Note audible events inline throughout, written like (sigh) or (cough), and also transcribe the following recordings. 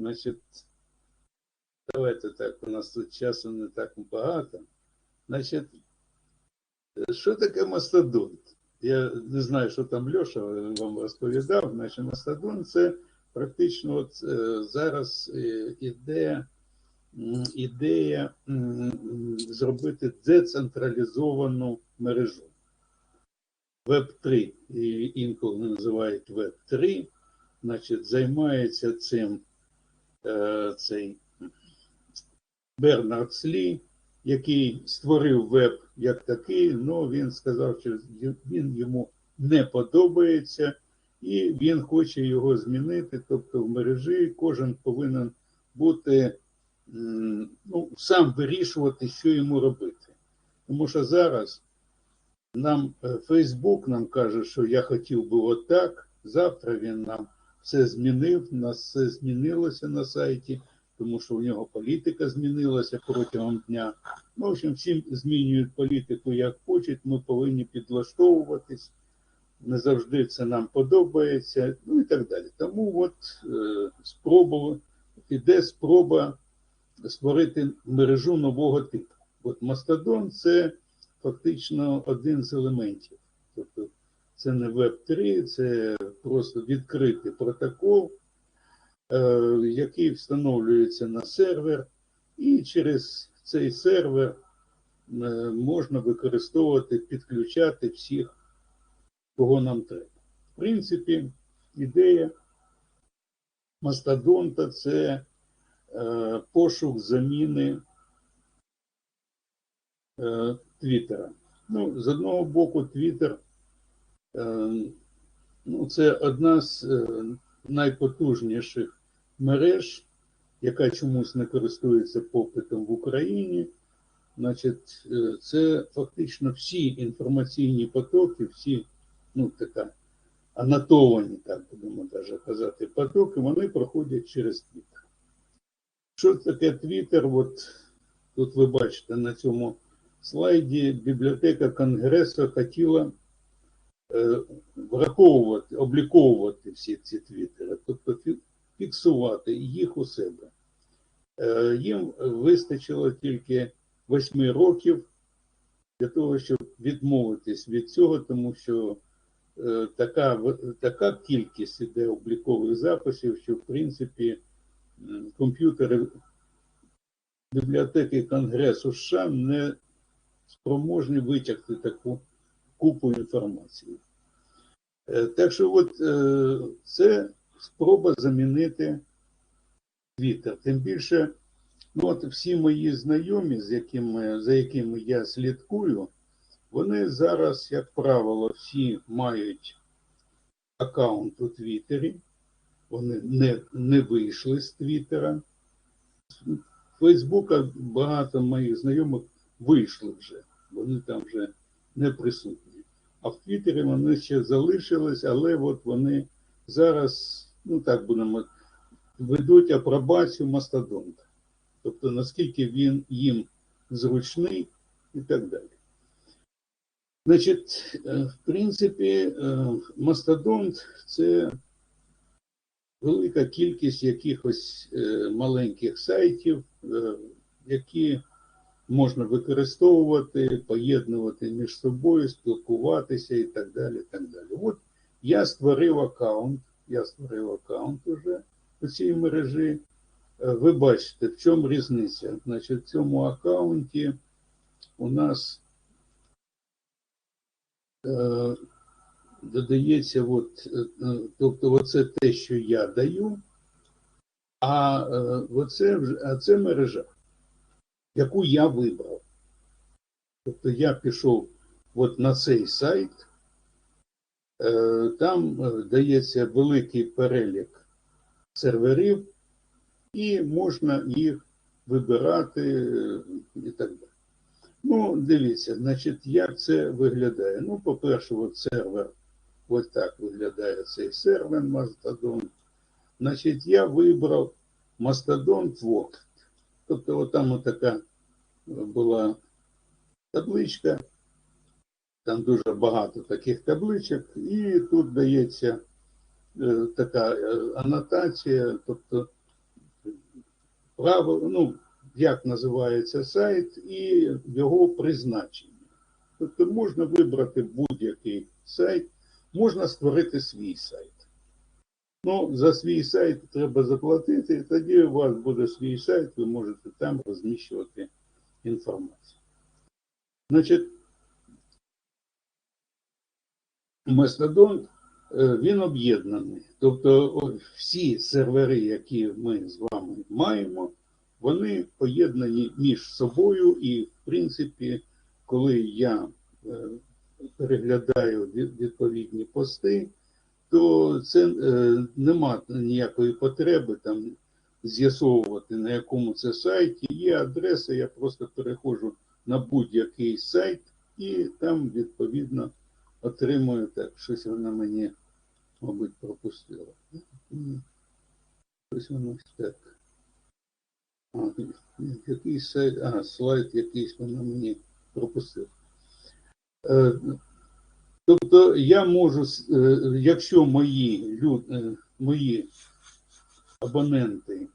Значить, давайте так, у нас тут часу не так багато. Значить, що таке мастодонт? Я не знаю, що там Льоша вам розповідав. Значить, мастодонт це практично от, е, зараз е, іде ідея зробити децентралізовану мережу. Веб-3, інколи називають Веб-3, значить, займається цим цей Бернард Слі, який створив веб як такий, але він сказав, що він йому не подобається, і він хоче його змінити. Тобто в мережі кожен повинен бути ну, сам вирішувати, що йому робити. Тому що зараз нам е, Фейсбук нам каже, що я хотів би отак. Завтра він нам все змінив, нас все змінилося на сайті, тому що у нього політика змінилася протягом дня. Ну, в общем, всі змінюють політику як хочуть, ми повинні підлаштовуватись. Не завжди це нам подобається, ну і так далі. Тому от е, спроба, іде спроба створити мережу нового типу. От Мастодон це фактично один з елементів. Тобто це не Web3, це просто відкритий протокол, е, який встановлюється на сервер, і через цей сервер е, можна використовувати, підключати всіх, кого нам треба. В принципі, ідея мастодонта це е, пошук заміни Твіттера. Ну, з одного боку, Твіттер ну, це одна з е, найпотужніших мереж, яка чомусь не користується попитом в Україні. Значить, е, це фактично всі інформаційні потоки, всі, ну, така анотовані, так будемо навіть казати, потоки, вони проходять через Твіттер. Що таке Твіттер? От тут ви бачите на цьому слайді бібліотека Конгресу хотіла враховувати, обліковувати всі ці твіттери, тобто фіксувати їх у себе. Е, їм вистачило тільки 8 років для того, щоб відмовитись від цього, тому що е, така, така кількість іде облікових записів, що в принципі комп'ютери бібліотеки Конгресу США не спроможні витягти таку купу інформації. Е, так що, от е, це спроба замінити Твіттер. Тим більше, ну от всі мої знайомі, з якими, за якими я слідкую, вони зараз, як правило, всі мають аккаунт у Твіттері, вони не, не вийшли з Твіттера. З Фейсбука багато моїх знайомих вийшли вже, вони там вже не присутні. А в Твіттері вони ще залишились, але от вони зараз, ну так будемо, ведуть апробацію мастодонта. Тобто наскільки він їм зручний і так далі. Значить, е, в принципі, е, мастодонт це велика кількість якихось е, маленьких сайтів, які можна використовувати, поєднувати між собою, спілкуватися і так далі. Так далі. От я створив аккаунт, я створив аккаунт уже у цій мережі. Е, ви бачите, в чому різниця? Значить, в цьому аккаунті у нас е, додається, от, е, тобто, оце те, що я даю, а е, оце, а це мережа яку я вибрав. Тобто я пішов от на цей сайт, е, там е, дається великий перелік серверів, і можна їх вибирати е, і так далі. Ну, дивіться, значить, як це виглядає. Ну, по-перше, от сервер, ось так виглядає цей сервер Mastodon. Значить, я вибрав Mastodon World. Тобто, от там така була табличка, там дуже багато таких табличок, і тут дається е, така е, анотація, тобто правила, ну, як називається сайт і його призначення. Тобто можна вибрати будь-який сайт, можна створити свій сайт. Ну, за свій сайт треба заплатити, і тоді у вас буде свій сайт, ви можете там розміщувати інформацію. Значить, Мастодонт е, він об'єднаний. Тобто всі сервери, які ми з вами маємо, вони поєднані між собою, і, в принципі, коли я е, переглядаю відповідні пости, то це е, нема ніякої потреби там з'ясовувати, на якому це сайті. Є адреса, я просто переходжу на будь-який сайт і там відповідно отримую так, щось вона мені, мабуть, пропустила. Щось воно так. А, який сайт, а, слайд якийсь вона мені пропустила. Тобто я можу, е, якщо мої, люд, е, мої абоненти,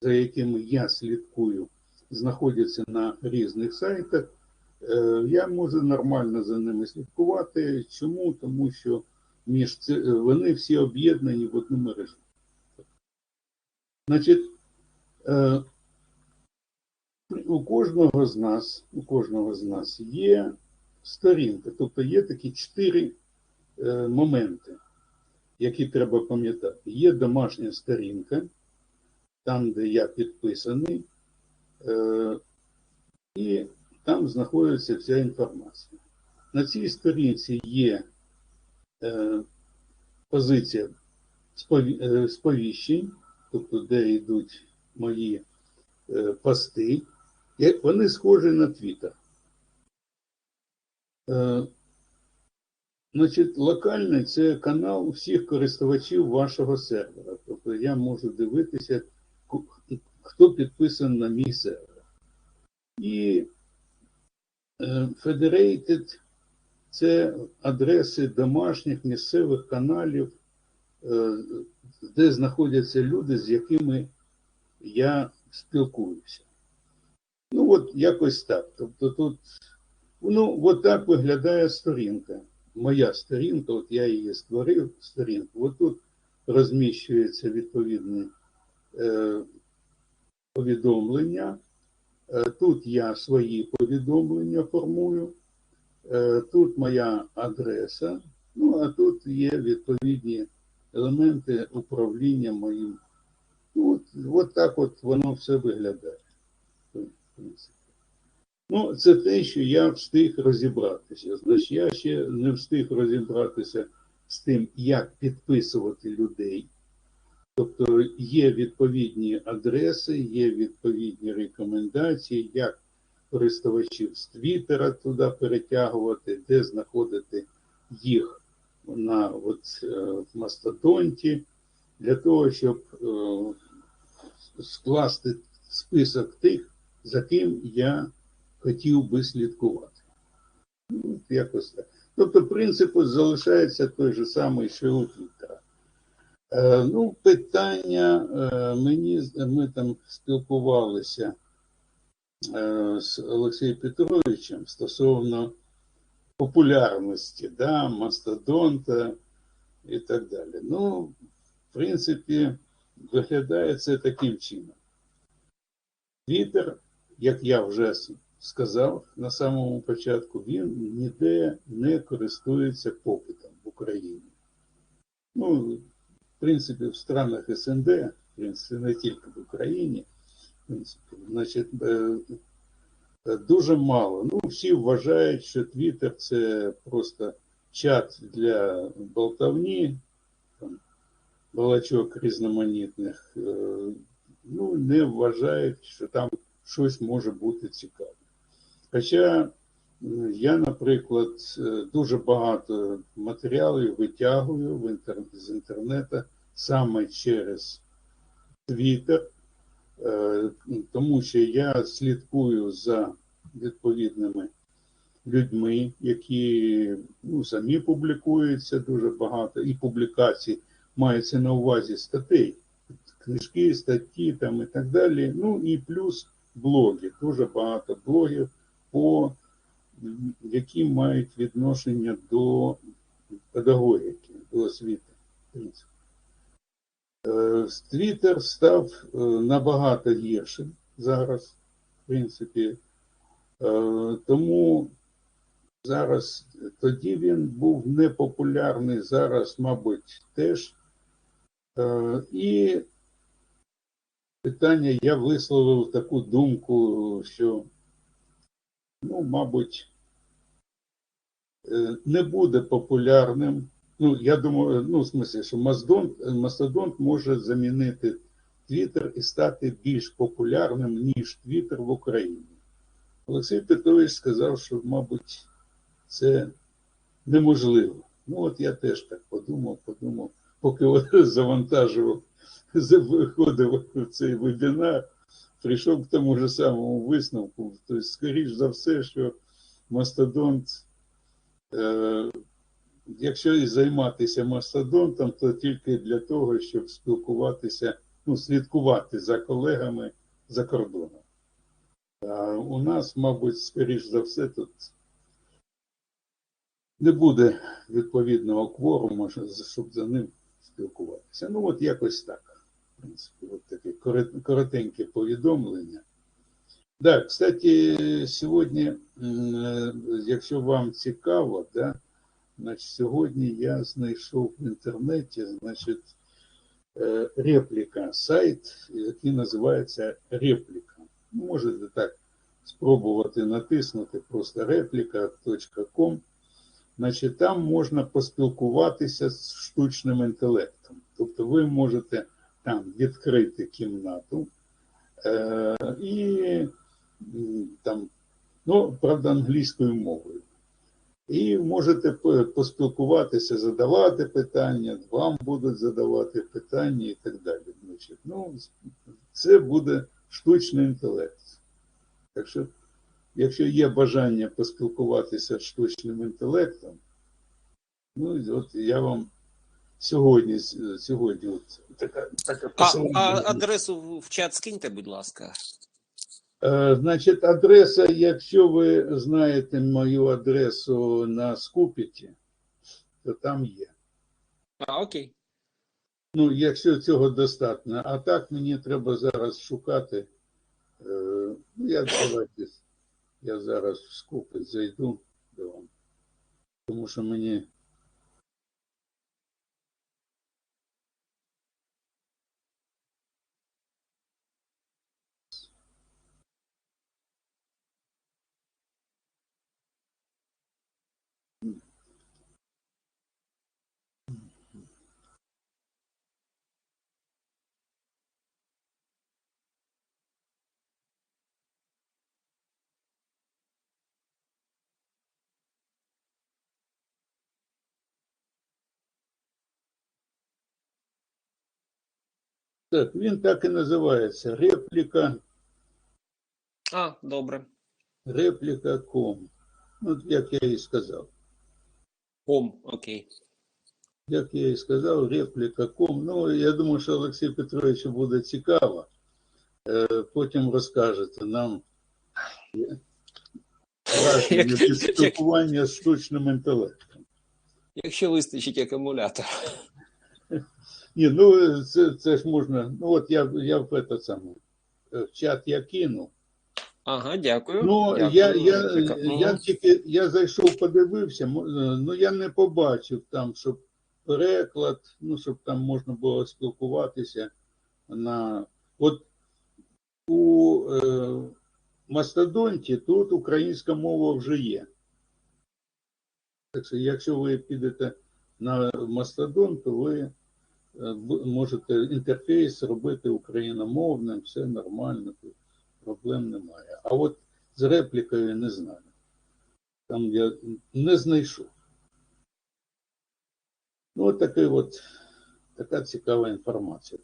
за якими я слідкую, знаходяться на різних сайтах, е, я можу нормально за ними слідкувати. Чому? Тому що між ці, е, вони всі об'єднані в одну мережу. Значить, у кожного з нас, у кожного з нас є сторінка, тобто є такі чотири е, моменти, які треба пам'ятати. Є домашня сторінка, там, де я підписаний, е, і там знаходиться вся інформація. На цій сторінці є е, позиція сповіщень, тобто де йдуть мої пости. Вони схожі на Твіттер. Е, Значить, локальний це канал всіх користувачів вашого сервера. Тобто я можу дивитися, хто підписаний на мій сервер. І е, Federated це адреси домашніх місцевих каналів, е, де знаходяться люди, з якими я спілкуюся. Ну, от якось так. Тобто тут, ну, от так виглядає сторінка. Моя сторінка, от я її створив, сторінку. От тут розміщується відповідне е, повідомлення. Е, тут я свої повідомлення формую. Е, тут моя адреса. Ну, а тут є відповідні елементи управління моїм. Ну, от, от так от воно все виглядає. В принципі. Ну, це те, що я встиг розібратися. Значить, я ще не встиг розібратися з тим, як підписувати людей. Тобто є відповідні адреси, є відповідні рекомендації, як користувачів з Твіттера туди перетягувати, де знаходити їх на от, е, Мастодонті, для того, щоб е, скласти список тих, за ким я хотів би слідкувати. Ну, якось так. Тобто принцип залишається той же самий, що у Твіттера. Е, ну, питання е, мені ми там спілкувалися е, з Олексієм Петровичем стосовно популярності, да, мастодонта і так далі. Ну, в принципі, виглядає це таким чином. Твіттер, як я вже сказав на самому початку, він ніде не користується попитом в Україні. Ну, в принципі, в странах СНД, в принципі, не тільки в Україні, в принципі, значить, е, е, дуже мало. Ну, всі вважають, що Твіттер це просто чат для болтовні, там, балачок різноманітних. е, Ну, не вважають, що там щось може бути цікаве. Хоча я, наприклад, е, дуже багато матеріалів витягую в інтер... з інтернету саме через Twitter, е, тому що я слідкую за відповідними людьми, які ну, самі публікуються дуже багато, і публікацій мається на увазі статей книжки, статті там і так далі. Ну і плюс блоги. Дуже багато блогів, по, які мають відношення до педагогіки, до освіти. Е, Твіттер став е, набагато гіршим зараз, в принципі. Е, Тому зараз тоді він був непопулярний, зараз, мабуть, теж. І питання я висловив таку думку, що, ну, мабуть, е, не буде популярним. Ну, я думаю, ну, в смысле, що Мастодонт може замінити Твіттер і стати більш популярним, ніж Твіттер в Україні. Олексій Петрович сказав, що, мабуть, це неможливо. Ну, от я теж так подумав, подумав, поки (laughs) завантажував, (laughs) виходив цей вебінар, прийшов к тому ж самому висновку. Тобто, скоріш за все, що Мастодонт, е, якщо і займатися мастодонтом, то тільки для того, щоб спілкуватися, ну, слідкувати за колегами за кордоном. А у нас, мабуть, скоріш за все, тут не буде відповідного кворуму, щоб за ним спілкуватися. Ну, от якось так. В принципі, от таке коротеньке повідомлення. Так, кстати, сьогодні, е, якщо вам цікаво, да, значить, сьогодні я знайшов в інтернеті, значить, е, репліка, сайт, який називається Репліка. Ну, Можете так спробувати натиснути просто репліка.com. Значить, там можна поспілкуватися з штучним інтелектом. Тобто ви можете там відкрити кімнату е, і там, ну, правда, англійською мовою. І можете поспілкуватися, задавати питання, вам будуть задавати питання і так далі. Значить, ну, це буде штучний інтелект. Так що, якщо є бажання поспілкуватися з штучним інтелектом, ну от я вам сьогодні, сьогодні от така, така А, посилання. а адресу в- чат скиньте, будь ласка. Е, Значить, адреса, якщо ви знаєте мою адресу на Скупіті, то там є. А, окей. Ну, якщо цього достатньо. А так мені треба зараз шукати. Е, Ну, я давайте, я зараз в Скупець зайду до вам. Тому що мені. Так, він так і називається. Репліка, А, добре. репліка.ком. Ну, як я і сказав. Ком, окей. Як я і сказав, репліка.ком. Ну, я думаю, що Олексію Петровичу буде цікаво. Е, Потім розкажете нам (laughs) з штучним інтелектом. Якщо вистачить акумулятор. Ні, ну це, це ж можна. Ну, от я, я в этот самий, е, в чат я кинув. Ага, дякую. Ну, Дякую. я, я, я тільки я зайшов, подивився, е, ну я не побачив там, щоб переклад, ну, щоб там можна було спілкуватися на. От у е, Мастодонті тут українська мова вже є. Так що, якщо ви підете на Мастодон, то ви е, можете інтерфейс робити україномовним, все нормально, проблем немає. А от з реплікою не знаю. Там я не знайшов. Ну, от такий от, така цікава інформація.